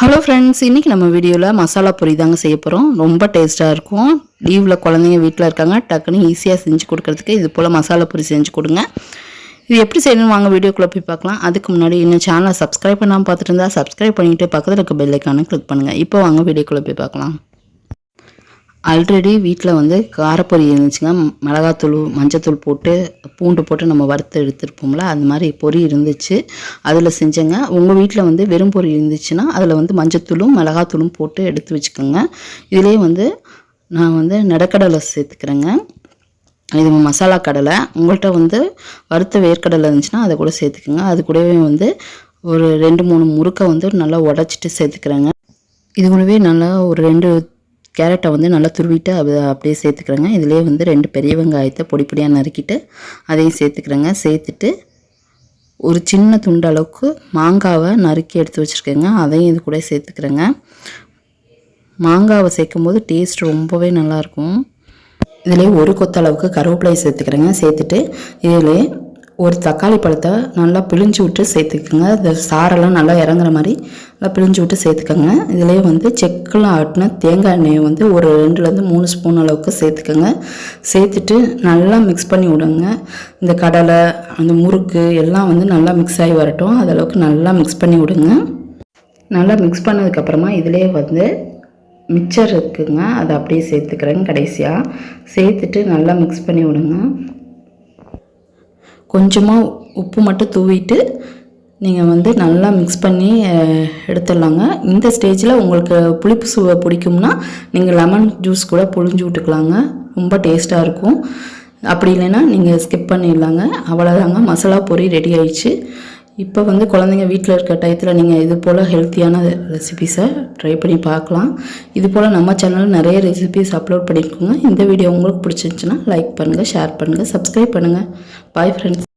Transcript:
Hello friends இன்றைக்கி நம்ம வீடியோவில் மசாலா பொரி தாங்க செய்ய போகிறோம் ரொம்ப டேஸ்ட்டாக இருக்கும். லீவில் குழந்தைங்க வீட்டில் இருக்காங்க டக்குன்னு ஈஸியாக செஞ்சு கொடுக்கறதுக்கு இது போல் மசாலா பொரி செஞ்சு கொடுங்க. இது எப்படி செய்யணும் வாங்க வீடியோக்குள்ளே போய் பார்க்கலாம். அதுக்கு முன்னாடி இன்னும் சேனலை சப்ஸ்கிரைப் பண்ணாமல் பார்த்துட்டு இருந்தால் சப்ஸ்கிரைப் பண்ணிவிட்டு பக்கத்தில் இருக்க பெல் கிளிக் பண்ணுங்கள் இப்போ வாங்க வீடியோக்குள்ளே போய் பார்க்கலாம். ஆல்ரெடி வீட்டில் வந்து காரப்பொரி இருந்துச்சுங்க. மிளகாத்தூள் மஞ்சத்தூள் போட்டு பூண்டு போட்டு நம்ம வறுத்து எடுத்துருப்போம்ல அந்த மாதிரி பொரி இருந்துச்சு. அதில் செஞ்சேங்க. உங்கள் வீட்டில் வந்து வெறும் பொரி இருந்துச்சுன்னா அதில் வந்து மஞ்சத்தூளும் மிளகாத்தூளும் போட்டு எடுத்து வச்சுக்கோங்க. இதுலேயே வந்து நான் வந்து நடக்கடலை சேர்த்துக்கிறேங்க. இது மசாலா கடலை. உங்கள்கிட்ட வந்து வறுத்த வேர்க்கடலை இருந்துச்சுன்னா அதை கூட சேர்த்துக்கோங்க. அது கூடவே வந்து ஒரு ரெண்டு மூணு முறுக்கை வந்து நல்லா உடச்சிட்டு சேர்த்துக்கிறேங்க. இது கூடவே நல்லா ஒரு ரெண்டு கேரட்டை வந்து நல்லா துருவிட்டு அது அப்படியே சேர்த்துக்கிறேங்க. இதுலேயே வந்து ரெண்டு பெரிய வெங்காயத்தை பொடி பொடியாக நறுக்கிட்டு அதையும் சேர்த்துக்கிறேங்க. சேர்த்துட்டு ஒரு சின்ன துண்டு அளவுக்கு மாங்காவை நறுக்கி எடுத்து வச்சுருக்கேங்க. அதையும் இது கூட சேர்த்துக்கிறேங்க. மாங்காவை சேர்க்கும் போது டேஸ்ட் ரொம்பவே நல்லாயிருக்கும் இதிலே ஒரு கொத்த அளவுக்கு கருவேப்பிலையை சேர்த்துக்கிறேங்க. சேர்த்துட்டு இதிலே ஒரு தக்காளி பழத்தை நல்லா பிழிஞ்சு விட்டு சேர்த்துக்கோங்க. இந்த சாரெல்லாம் நல்லா இறங்குற மாதிரி நல்லா பிழிஞ்சு விட்டு சேர்த்துக்கோங்க. இதிலே வந்து செக்கில் ஆட்டின தேங்காய் எண்ணெயை வந்து ஒரு ரெண்டுலேருந்து மூணு ஸ்பூன் அளவுக்கு சேர்த்துக்கோங்க. சேர்த்துட்டு நல்லா மிக்ஸ் பண்ணி விடுங்க. இந்த கடலை அந்த முறுக்கு எல்லாம் வந்து நல்லா மிக்ஸ் ஆகி வரட்டும். அதளவுக்கு நல்லா மிக்ஸ் பண்ணி விடுங்க. நல்லா மிக்ஸ் பண்ணதுக்கப்புறமா இதிலே வந்து மிக்சர் இருக்குங்க. அதை அப்படியே சேர்த்துக்கிறேங்க கடைசியாக சேர்த்துட்டு நல்லா மிக்ஸ் பண்ணி விடுங்க. கொஞ்சமாக உப்பு மட்டும் தூவிட்டு நீங்கள் வந்து நல்லா மிக்ஸ் பண்ணி எடுத்துடலாங்க. இந்த ஸ்டேஜில் உங்களுக்கு புளிப்பு சுவை பிடிக்கும்னா நீங்கள் லெமன் ஜூஸ் கூட புழிஞ்சு விட்டுக்கலாங்க. ரொம்ப டேஸ்ட்டாக இருக்கும். அப்படி இல்லைன்னா நீங்கள் ஸ்கிப் பண்ணிடலாங்க. அவ்வளோதாங்க மசாலா பொரி ரெடி ஆயிடுச்சு. இப்போ வந்து குழந்தைங்க வீட்டில் இருக்க டயத்தில் நீங்கள் இது போல் ஹெல்த்தியான ரெசிபீஸை ட்ரை பண்ணி பார்க்கலாம். இது போல் நம்ம சேனலில் நிறைய ரெசிபீஸ் அப்லோட் பண்ணிக்கோங்க. இந்த வீடியோ உங்களுக்கு பிடிச்சிருந்துச்சுன்னா லைக் பண்ணுங்கள் ஷேர் பண்ணுங்கள் சப்ஸ்கிரைப் பண்ணுங்கள் பாய் ஃப்ரெண்ட்ஸ்